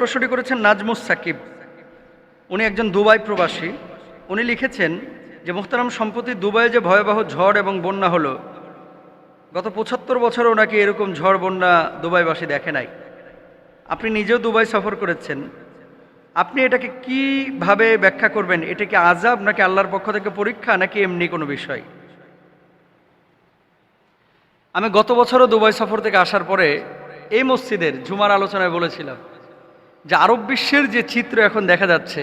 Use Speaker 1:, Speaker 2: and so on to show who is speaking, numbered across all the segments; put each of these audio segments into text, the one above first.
Speaker 1: প্রশ্নটি করেছেন নাজমুস সাকিব। উনি একজন দুবাই প্রবাসী। উনি লিখেছেন যে, মোহতারাম, সম্প্রতি দুবাইয়ে যে ভয়াবহ ঝড় এবং বন্যা হলো, গত পঁচাত্তর বছরও নাকি এরকম ঝড়, বন্যা দুবাইবাসী দেখে নাই। আপনি নিজেও দুবাই সফর করেছেন। আপনি এটাকে কীভাবে ব্যাখ্যা করবেন? এটা কি আজাব নাকি আল্লাহর পক্ষ থেকে পরীক্ষা নাকি এমনি কোনো বিষয়? আমি গত বছরও দুবাই সফর থেকে আসার পরে এই মসজিদের ঝুমার আলোচনায় বলেছিলাম যে আরব বিশ্বের যে চিত্র এখন দেখা যাচ্ছে,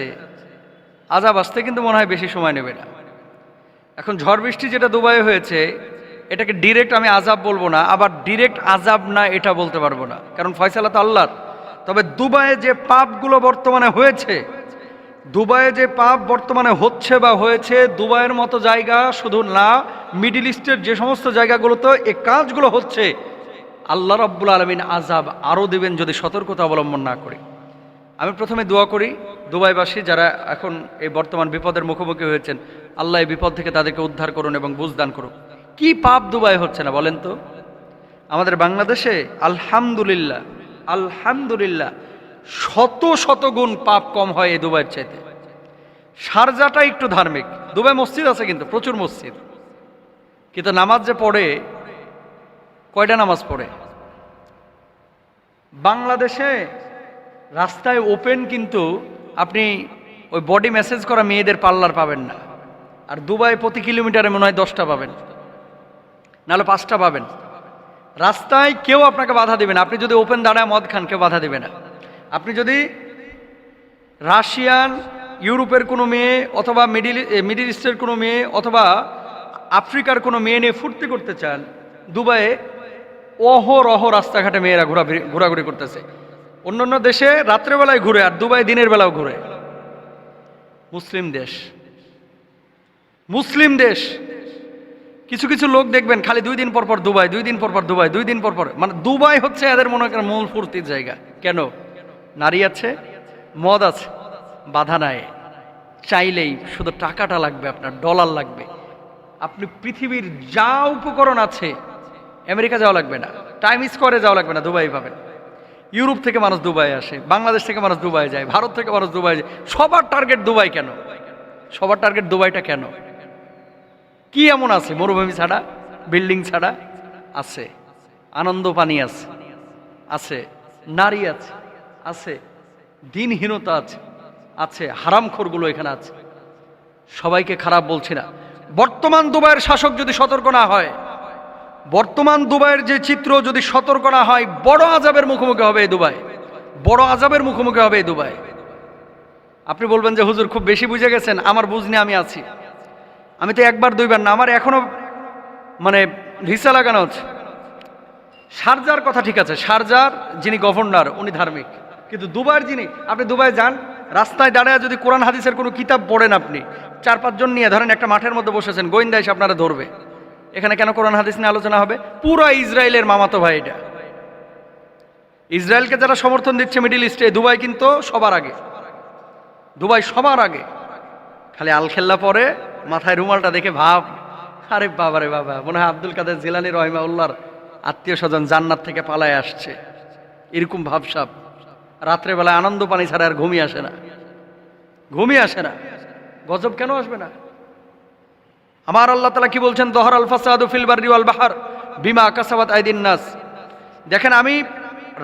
Speaker 1: আজাব আসতে কিন্তু মনে হয় বেশি সময় নেবে না। এখন ঝড় বৃষ্টি যেটা দুবাইয়ে হয়েছে, এটাকে ডিরেক্ট আমি আজাব বলব না, আবার ডিরেক্ট আজাব না এটা বলতে পারব না। কারণ ফয়সালা তো আল্লাহর। তবে দুবাইয়ে যে পাপগুলো বর্তমানে হয়েছে, দুবাইয়ে যে পাপ বর্তমানে হচ্ছে বা হয়েছে, দুবাইয়ের মতো জায়গা শুধু না, মিডিল ইস্টের যে সমস্ত জায়গাগুলোতে এ কাজগুলো হচ্ছে, আল্লাহ রব্বুল আলমিন আজাব আরও দেবেন যদি সতর্কতা অবলম্বন না করি। আমি প্রথমে দোয়া করি দুবাইবাসী যারা এখন এই বর্তমান বিপদের মুখোমুখি হয়েছেন, আল্লাহ এই বিপদ থেকে তাদেরকে উদ্ধার করুন এবং বুঝদান করুন কি পাপ দুবাই হচ্ছে না বলেন তো? আমাদের বাংলাদেশে আলহামদুলিল্লাহ আলহামদুলিল্লাহ শত শত গুণ পাপ কম হয় এই দুবাইয়ের চাইতে। সারজাটা একটু ধার্মিক। দুবাই মসজিদ আছে কিন্তু, প্রচুর মসজিদ। কিন্তু নামাজ যে পড়ে, কয়টা নামাজ পড়ে? বাংলাদেশে রাস্তায় ওপেন কিন্তু আপনি ওই বডি মেসেজ করা মেয়েদের পার্লার পাবেন না। আর দুবাই প্রতি কিলোমিটারে মনে হয় দশটা পাবেন। নাহলে পাঁচটা পাবেন। রাস্তায় কেউ আপনাকে বাধা দেবে না। আপনি যদি ওপেন দাঁড়ায় মদ খান, কেউ বাধা দেবে না। আপনি যদি রাশিয়ান, ইউরোপের কোনো মেয়ে অথবা মিডিল মিডিল ইস্টের কোনো মেয়ে অথবা আফ্রিকার কোনো মেয়ে নিয়ে ফুর্তি করতে চান, দুবাইয়ে অহরহ রাস্তাঘাটে মেয়েরা ঘোরা ঘোরাঘুরি করতেছে। অন্য অন্য দেশে রাত্রেবেলায় ঘুরে আর দুবাই দিনের বেলাও ঘুরে। মুসলিম দেশ। মুসলিম দেশ। কিছু কিছু লোক দেখবেন খালি দুই দিন পর পর দুবাই, দুই দিন পর পর দুবাই, দুই দিন পর পর। মানে দুবাই হচ্ছে এদের মনে করেন মূল ফুর্তির জায়গা। কেন? নারী আছে, মদ আছে, বাধা নাই। চাইলেই শুধু টাকাটা লাগবে আপনার, ডলার লাগবে। আপনি পৃথিবীর যা উপকরণ আছে, আমেরিকা যাওয়া লাগবে না, টাইম স্কোয়ারে যাওয়া লাগবে না, দুবাই পাবেন ইউরোপ থেকে মানুষ দুবাই আসে, বাংলাদেশ থেকে মানুষ দুবাই যায়, ভারত থেকে মানুষ দুবাই যায়। সবার টার্গেট দুবাই কেন? সবার টার্গেট দুবাইটা কেন? কি এমন আছে? মরুভূমি ছাড়া বিল্ডিং ছাড়া? আছে। আনন্দ পানি আছে। আছে। নারী আছে। আছে। দিনহীনতা আছে। আছে। হারামখোরগুলো এখানে আছে। সবাইকে খারাপ বলছি না। বর্তমান দুবাইয়ের শাসক যদি সতর্ক না হয় বর্তমান দুবাইয়ের যে চিত্র যদি সতর্ক না হয়, বড় আজাবের মুখোমুখি হবে এই দুবাই। বড় আজাবের মুখোমুখি হবে এই দুবাই। আপনি বলবেন যে, হুজুর, খুব বেশি বুঝে গেছেন, আমার বুঝ আমি আছি। আমি তো একবার দুইবার না, আমার এখনও মানে ভিসা লাগানো হচ্ছে শারজার কথা ঠিক আছে শারজার যিনি গভর্নর, উনি ধার্মিক। কিন্তু দুবাইয়ের যিনি, আপনি দুবাই যান, রাস্তায় দাঁড়ায় যদি কোরআন, হাদিসের কোনো কিতাব পড়েন আপনি, চার পাঁচজন নিয়ে ধরেন একটা মাঠের মধ্যে বসেছেন, গোয়েন্দা এসে আপনারা ধরবে। এখানে কেন কোরআন হাদিস নিয়ে আলোচনা হবে? পুরো ইসরায়েলের মামাতো ভাই এটা। ইসরায়েলকে যারা সমর্থন দিচ্ছে মিডিল ইস্টে, দুবাই কিন্তু সবার আগে। দুবাই সবার আগে। খালি আলখেল্লা পরে মাথায় রুমালটা দেখে ভাব, আরে বাবা রে বাবা, মনে হয় আব্দুল কাদের জিলানি রহিমাউল্লাহর আত্মীয় স্বজন জান্নাত থেকে পালায় আসছে। এরকম ভাবসাব। রাত্রেবেলায় আনন্দ পানি ছাড়া আর ঘুমিয়ে আসে না। ঘুমিয়ে আসে না। গজব কেন আসবে না? আমার আল্লাহ তালা কি বলছেন? দহর আল ফাসাদু ফিলবার রিওয়াল বাহার বিমা কাসাবাত আইদিন নাস। দেখেন, আমি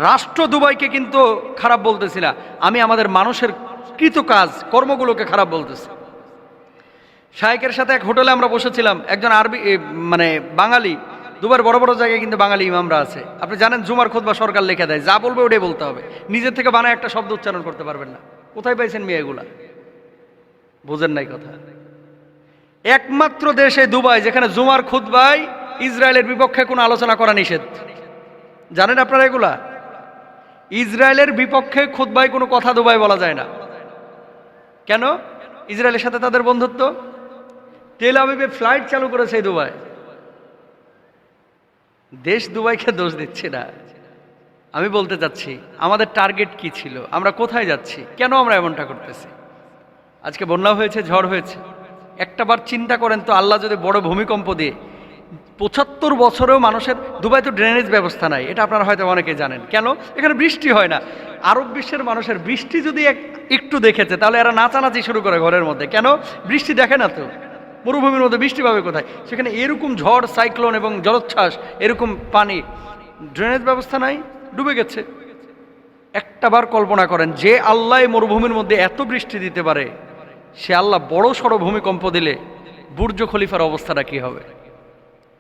Speaker 1: রাষ্ট্র দুবাইকে কিন্তু খারাপ বলতেছি না। আমি আমাদের মানুষের কৃত কাজ, কর্মগুলোকে খারাপ বলতেছি। শায়েকের সাথে এক হোটেলে আমরা বসেছিলাম। একজন আরবি মানে বাঙালি দুবার বড় বড় জায়গায় কিন্তু বাঙালি ইমামরা আছে। আপনি জানেন, জুমার খোদ বা সরকার লেখা দেয়, যা বলবে ওটাই বলতে হবে। নিজের থেকে বানায় একটা শব্দ উচ্চারণ করতে পারবেন না। কোথায় পাইছেন মেয়ে এগুলা? বুঝেন নাই কথা। একমাত্র দেশে দুবাই, যেখানে জুমার খুতবাই ইসরায়েলের বিপক্ষে কোনো আলোচনা করা নিষেধ। জানেন আপনারা এগুলা? ইসরায়েলের বিপক্ষে খুতবাই কোনো কথা দুবাই বলা যায় না। কেন? ইসরায়েলের সাথে তাদের বন্ধুত্ব? তেল আবিবে ফ্লাইট চালু করেছে দুবাই। দেশ দুবাইকে দোষ দিচ্ছে না। আমি বলতে চাচ্ছি, আমাদের টার্গেট কি ছিল? আমরা কোথায় যাচ্ছি? কেন আমরা এমনটা করতেছি? আজকে বন্যা হয়েছে, ঝড় হয়েছে। একটা বার চিন্তা করেন তো, আল্লাহ যদি বড় ভূমিকম্প দিয়ে পঁচাত্তর বছরেও মানুষের দুবাই তো ড্রেনেজ ব্যবস্থা নাই, এটা আপনারা হয়তো অনেকে জানেন। কেন? এখানে বৃষ্টি হয় না। আরব বিশ্বের মানুষের বৃষ্টি যদি এক- একটু দেখেছে, তাহলে এরা নাচানাচি শুরু করে ঘরের মধ্যে। কেন? বৃষ্টি দেখে না তো। মরুভূমির মধ্যে বৃষ্টি পাবে কোথায়? সেখানে এরকম ঝড়, সাইক্লোন এবং জলোচ্ছ্বাস, এরকম পানি ড্রেনেজ ব্যবস্থা নাই, ডুবে গেছে। একটাবার কল্পনা করেন, যে আল্লাহ মরুভূমির মধ্যে এত বৃষ্টি দিতে পারে সে আল্লাহ বড় সড়ো ভূমিকম্প দিলে বুর্জ খলিফার অবস্থাটা কি হবে?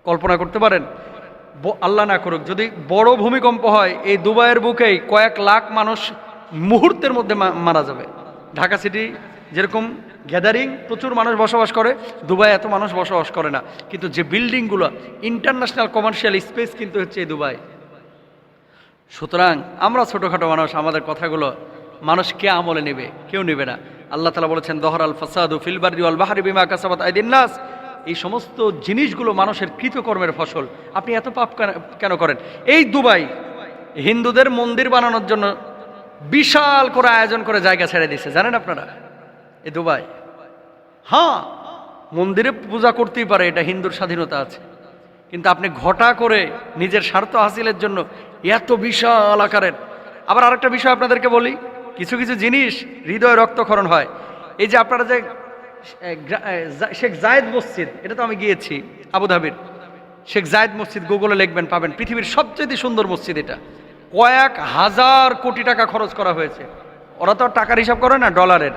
Speaker 1: কল্পনা করতে পারেন? আল্লাহ না করুক, যদি বড় ভূমিকম্প হয়, এই দুবাইয়ের বুকেই কয়েক লাখ মানুষ মুহূর্তের মধ্যে মারা যাবে। ঢাকা সিটি যেরকম গ্যাদারিং, প্রচুর মানুষ বসবাস করে, দুবাই এত মানুষ বসবাস করে না। কিন্তু যে বিল্ডিংগুলো, ইন্টারন্যাশনাল কমার্শিয়াল স্পেস কিন্তু হচ্ছে এই দুবাই। সুতরাং আমরা ছোটোখাটো মানুষ, আমাদের কথাগুলো মানুষ কে আমলে নেবে, কেউ নেবে না। আল্লাহ তালা বলেছেন, দহর আল ফাসাদু ফিলবারি আল বাহারি বিমা কাসাবাত আইদিন নাস। এই সমস্ত জিনিসগুলো মানুষের কৃতকর্মের ফসল। আপনি এত পাপ কেন- কেন করেন? এই দুবাই হিন্দুদের মন্দির বানানোর জন্য বিশাল করে আয়োজন করে জায়গা ছেড়ে দিছে জানেন আপনারা? এই দুবাই। হ্যাঁ মন্দিরে পূজা করতেই পারে, এটা হিন্দুর স্বাধীনতা আছে। কিন্তু আপনি ঘটা করে নিজের স্বার্থ হাসিলের জন্য এত বিশাল আকারের। আবার আরেকটা বিষয় আপনাদেরকে বলি কিছু কিছু জিনিস হৃদয় রক্তক্ষরণ হয়। এই যে আপনারা যে শেখ জায়েদ মসজিদ, এটা তো আমি গিয়েছি আবুধাবির শেখ জায়েদ মসজিদ গুগলে লিখবেন, পাবেন। পৃথিবীর সবচেয়ে সুন্দর মসজিদ এটা। কয়েক হাজার কোটি টাকা খরচ করা হয়েছে। ওরা তো টাকার হিসাব করে না, ডলারের।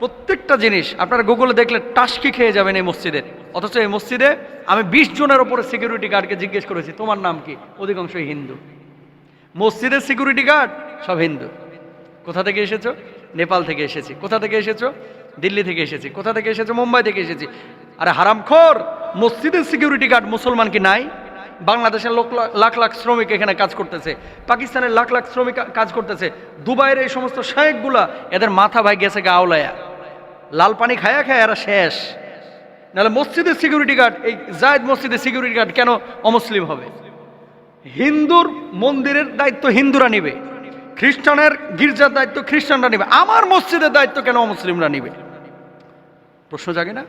Speaker 1: প্রত্যেকটা জিনিস আপনারা গুগলে দেখলে টাসকি খেয়ে যাবেন এই মসজিদের অথচ এই মসজিদে আমি বিশ জনের ওপরে সিকিউরিটি গার্ডকে জিজ্ঞেস করেছি, তোমার নাম কি? অধিকাংশই হিন্দু। মসজিদের সিকিউরিটি গার্ড সব হিন্দু। কোথা থেকে এসেছ? নেপাল থেকে এসেছি। কোথা থেকে এসেছ? দিল্লি থেকে এসেছি। কোথা থেকে এসেছ? মুম্বাই থেকে এসেছি। আরে হারামখোর! মসজিদের সিকিউরিটি গার্ড মুসলমান কি নাই? বাংলাদেশের লোক লাখ লাখ শ্রমিক এখানে কাজ করতেছে। পাকিস্তানের লাখ লাখ শ্রমিক কাজ করতেছে। দুবাইয়ের এই সমস্ত শায়েকগুলা, এদের মাথা ভাই গেছে গা আওলায়া। লাল পানি খায়া খায় এরা শেষ। নাহলে মসজিদের সিকিউরিটি গার্ড এই জায়দ মসজিদের সিকিউরিটি গার্ড কেন অমুসলিম হবে? হিন্দুর মন্দিরের দায়িত্ব হিন্দুরা নিবে। খ্রিস্টানের গির্জার দায়িত্ব খ্রিস্টানরা নিবে। আমার মসজিদের দায়িত্ব কেন অমুসলিমরা নিবে? প্রশ্ন জাগে না?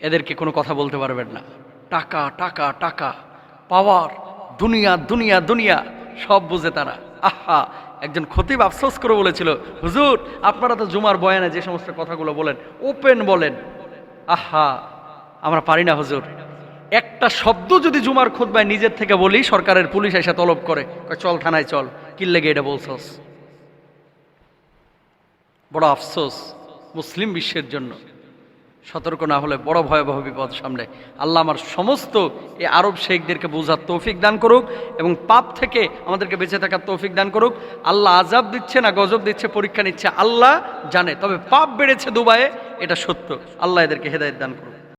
Speaker 1: এদেরকে কোনো কথা বলতে পারবেন না। টাকা টাকা টাকা, পাওয়ার, দুনিয়া দুনিয়া দুনিয়া, সব বুঝে তারা। আহা, একজন খতিব আফসোস করে বলেছিল, হুজুর, আপনারা তো জুমার বয়ানে যে সমস্ত কথাগুলো বলেন, ওপেন বলেন। আহা, আমরা পারি না, হুজুর। একটা শব্দ যদি জুমার খুতবায় নিজের থেকে বলি, সরকারের পুলিশ এসে তলব করে। চল থানায় চল। কিল্লেগে এটা বলছস বড় আফসোস মুসলিম বিশ্বের জন্য। সতর্ক না হলে বড় ভয়াবহ বিপদ সামনে। আল্লাহ আমার সমস্ত এই আরব শেখদেরকে বোঝার তৌফিক দান করুক এবং পাপ থেকে আমাদেরকে বেঁচে থাকার তৌফিক দান করুক। আল্লাহ আজাব দিচ্ছে না গজব দিচ্ছে, পরীক্ষা নিচ্ছে, আল্লাহ জানে। তবে পাপ বেড়েছে দুবাইয়ে, এটা সত্য। আল্লাহ এদেরকে হেদায়ত দান করুক।